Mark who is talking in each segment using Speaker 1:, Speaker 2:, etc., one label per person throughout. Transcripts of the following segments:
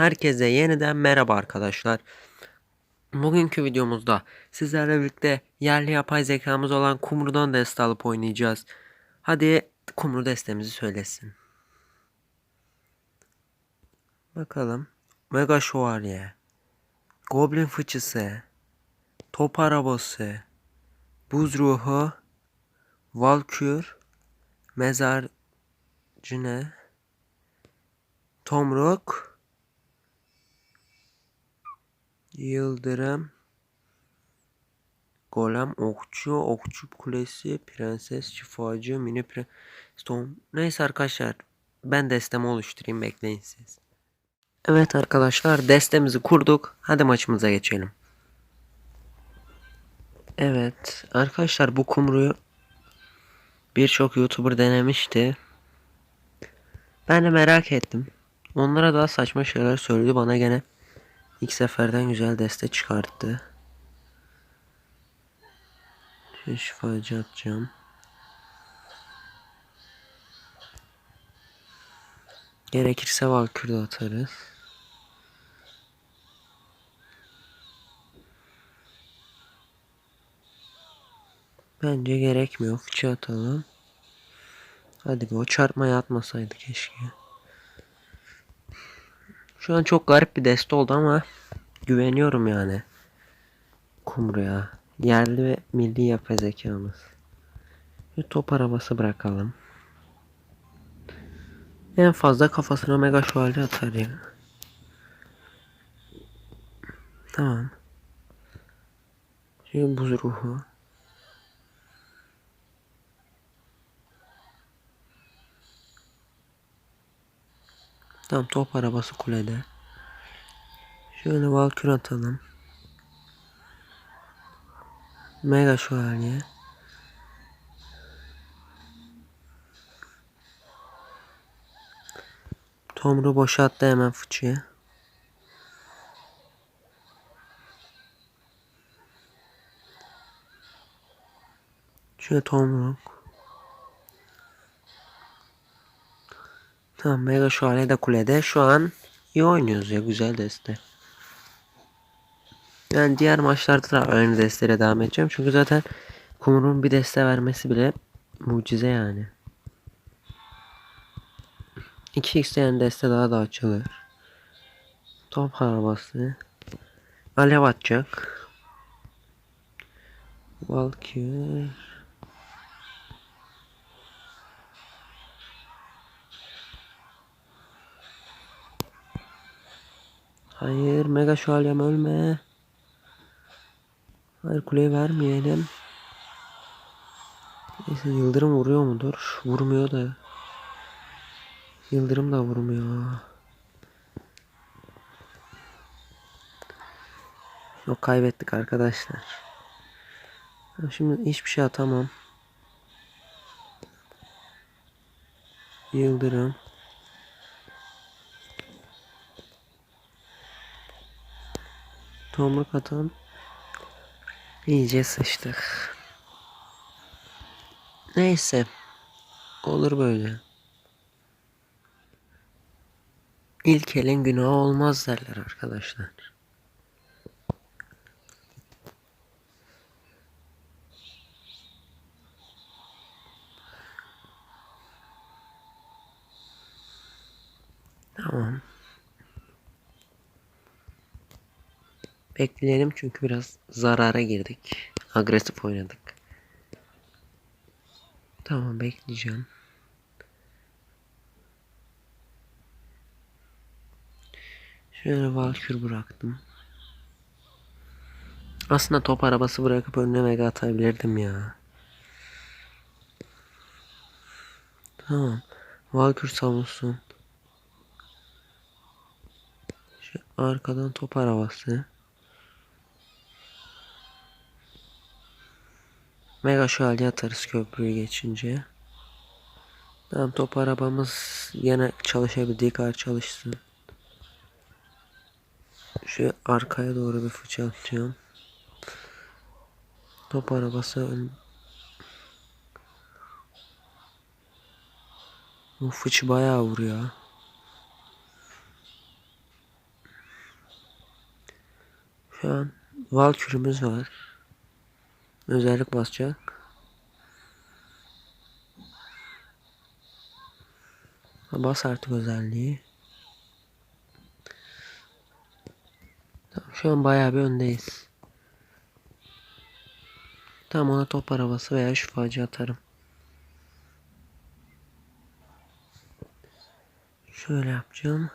Speaker 1: Herkese yeniden merhaba arkadaşlar. Bugünkü videomuzda sizlerle birlikte yerli yapay zekamız olan Kumru'dan deste alıp oynayacağız. Hadi Kumru destemizi söylesin. Bakalım. Mega Şövalye. Goblin Fıçısı. Top Arabası. Buz Ruhu. Valkür. Mezarcı ne? Tomruk. Yıldırım. Golem, okçu, okçu kulesi, prenses, şifacı, mini pre... Storm. Neyse arkadaşlar. Ben destemi oluşturayım bekleyin siz. Evet arkadaşlar destemizi kurduk. Hadi maçımıza geçelim. Evet arkadaşlar bu kumruyu birçok YouTuber denemişti. Ben de merak ettim. Onlara daha saçma şeyler söyledi. Bana gene ilk seferden güzel deste çıkarttı. Şu şifacı atacağım. Gerekirse Valkür de atarız. Bence gerekmiyor. Fıçı atalım. Hadi be o çarpmaya atmasaydı keşke. Şu an çok garip bir deste oldu ama güveniyorum yani. Kumruya. Yerli ve milli yapay zekamız. Bir top arabası bırakalım. En fazla kafasına mega şövalye atar ya. Tamam. Şimdi buz ruhu. Tamam top arabası kulede. Şöyle valkür atalım. Mega şövalye. Tomru boşalttı hemen fıçıyı. Şöyle tomruk. Tamam Mega Şövalye de kulede. Şu an iyi oynuyoruz ya. Güzel deste. Yani diğer maçlarda da aynı desteyle devam edeceğim. Çünkü zaten Kumru'nun bir deste vermesi bile mucize yani. 2 isteyen deste daha da açılır. Top arabası. Alev atacak. Valkyrie. Hayır mega şövalyem ölme. Hayır kuleyi vermeyelim. Neyse yıldırım vuruyor mudur? Vurmuyor da. Yıldırım da vurmuyor. Yok kaybettik arkadaşlar. Şimdi hiçbir şey atamam. Yıldırım. Tomruk atan. İyice sıçtık. Neyse. Olur böyle. İlk elin günahı olmaz derler arkadaşlar. Tamam. Bekleyelim çünkü biraz zarara girdik. Agresif oynadık. Tamam bekleyeceğim. Şöyle valkür bıraktım. Aslında top arabası bırakıp önüne mega atabilirdim ya. Tamam. Valkür savunsun. Şu arkadan top arabası. Mega şövalye atarız köprüyü geçince. Tamam top arabamız yine çalışabildiği kadar çalışsın. Şu arkaya doğru bir fıça atıyorum. Top arabası ön... Bu fıç bayağı vuruyor. Şu an Valkürümüz var. Özellik basacak. Bas artık özelliği. Tamam, şu an bayağı bir öndeyiz. Tamam ona top arabası veya şifacı atarım. Şöyle yapacağım.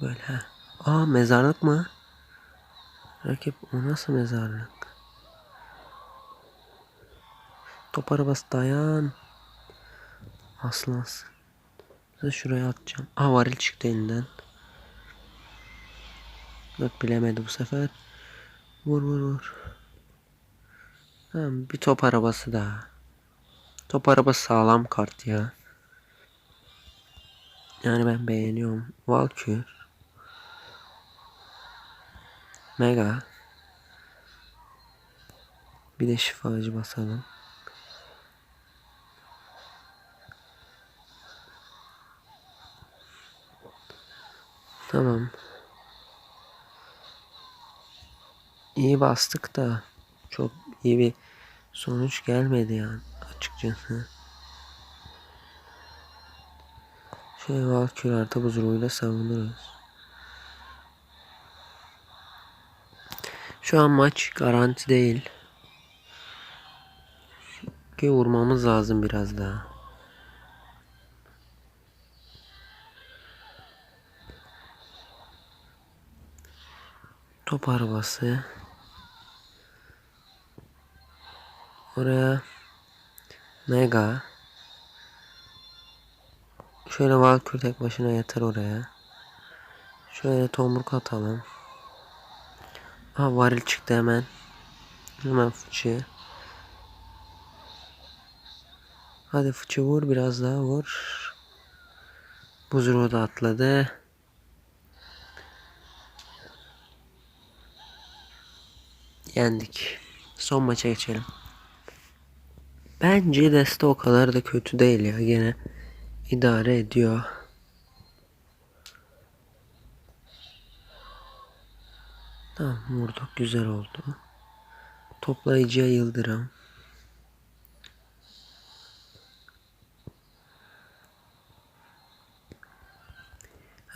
Speaker 1: Böyle. Aa mezarlık mı? Rakip o nasıl mezarlık? Top arabası dayan. Aslansın. Ben şuraya atacağım. Aa varil çıktı elinden. Bak bilemedi bu sefer. Vur vur vur. Tamam bir top arabası daha. Top arabası sağlam kart ya. Yani ben beğeniyorum. Valkür. Mega. Bir de şifacı basalım. Tamam. İyi bastık da çok iyi bir sonuç gelmedi yani açıkçası. Şöyle Valkür artı buzruğuyla savunuruz. Şu an maç garanti değil. Ki vurmamız lazım biraz daha. Top arabası. Oraya Mega. Şöyle Valkür tek başına yeter oraya. Şöyle tomruk atalım. Ha varil çıktı hemen. Hemen fıçı. Hadi fıçı vur biraz daha vur. Buzuru da atladı. Yendik. Son maça geçelim. Bence deste o kadar da kötü değil ya. Gene idare ediyor. Tamam vurduk güzel oldu. Toplayıcıya yıldırım.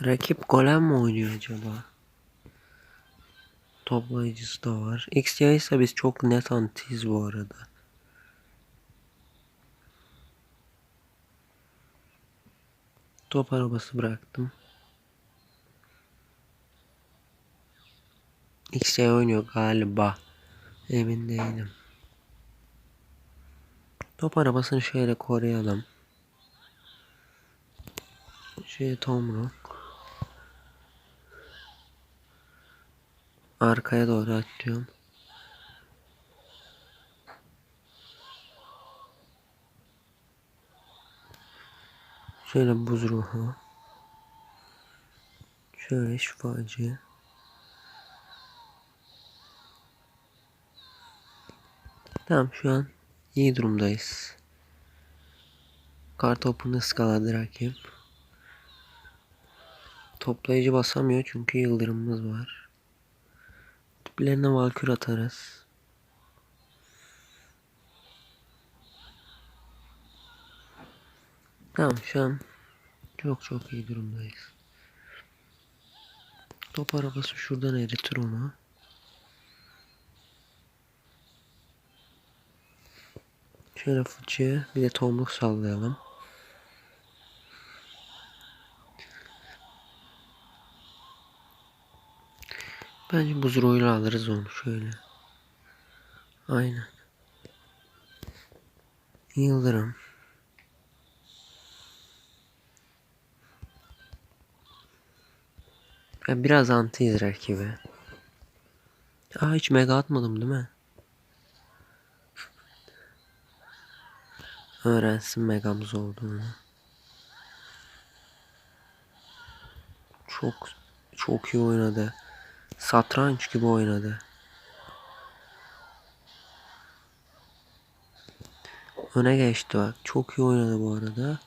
Speaker 1: Rakip golem mi oynuyor acaba? Toplayıcısı da var. XY ise biz çok net antiyiz bu arada. Top arabası bıraktım. XY oynuyor galiba. Emin değilim. Top arabasını şöyle koruyalım. Şey tomruk. Arkaya doğru atıyorum. Şöyle buz ruhu. Şöyle şifacı. Tamam şu an iyi durumdayız. Kartopunu ıskaladı rakip. Toplayıcı basamıyor çünkü yıldırımımız var. Tiplerine valkür atarız. Tamam şu an çok çok iyi durumdayız. Top arabası şuradan eritir onu. Şöyle fıçıya bir de tomruk sallayalım. Bence buzroyla alırız onu şöyle. Aynen. Yıldırım. Ben biraz antiyiz rakibe. Aa hiç mega atmadım değil mi? Öğrensin megamız olduğunu. Çok çok iyi oynadı. Satranç gibi oynadı. Öne geçti bak. Çok iyi oynadı bu arada.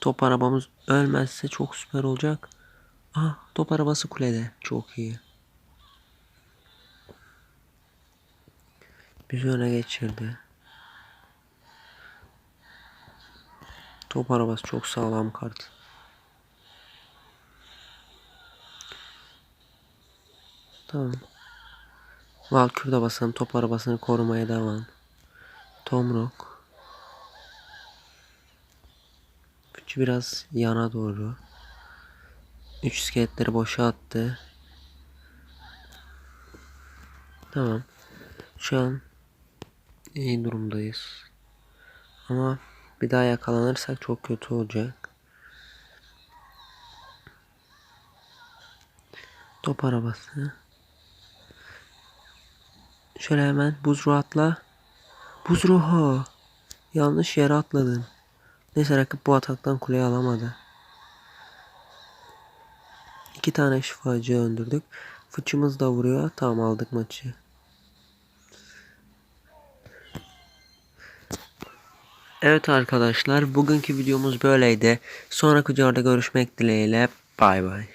Speaker 1: Top arabamız ölmezse çok süper olacak. Ah top arabası kulede. Çok iyi. Bizi öne geçirdi. Top arabası çok sağlam kart. Tamam. Valkür de basan top arabasını korumaya devam. Tomruk. Fıçı biraz yana doğru. Üç iskeletleri boşa attı. Tamam. Şu an iyi durumdayız. Ama bir daha yakalanırsak çok kötü olacak. Top arabası. Şöyle hemen buz ruhu atla. Buz ruhu. Yanlış yere atladın. Neyse rakip bu ataktan kuleyi alamadı. İki tane şifacı öldürdük. Fıçımız da vuruyor. Tamam aldık maçı. Evet arkadaşlar bugünkü videomuz böyleydi. Sonraki videoda görüşmek dileğiyle. Bay bay.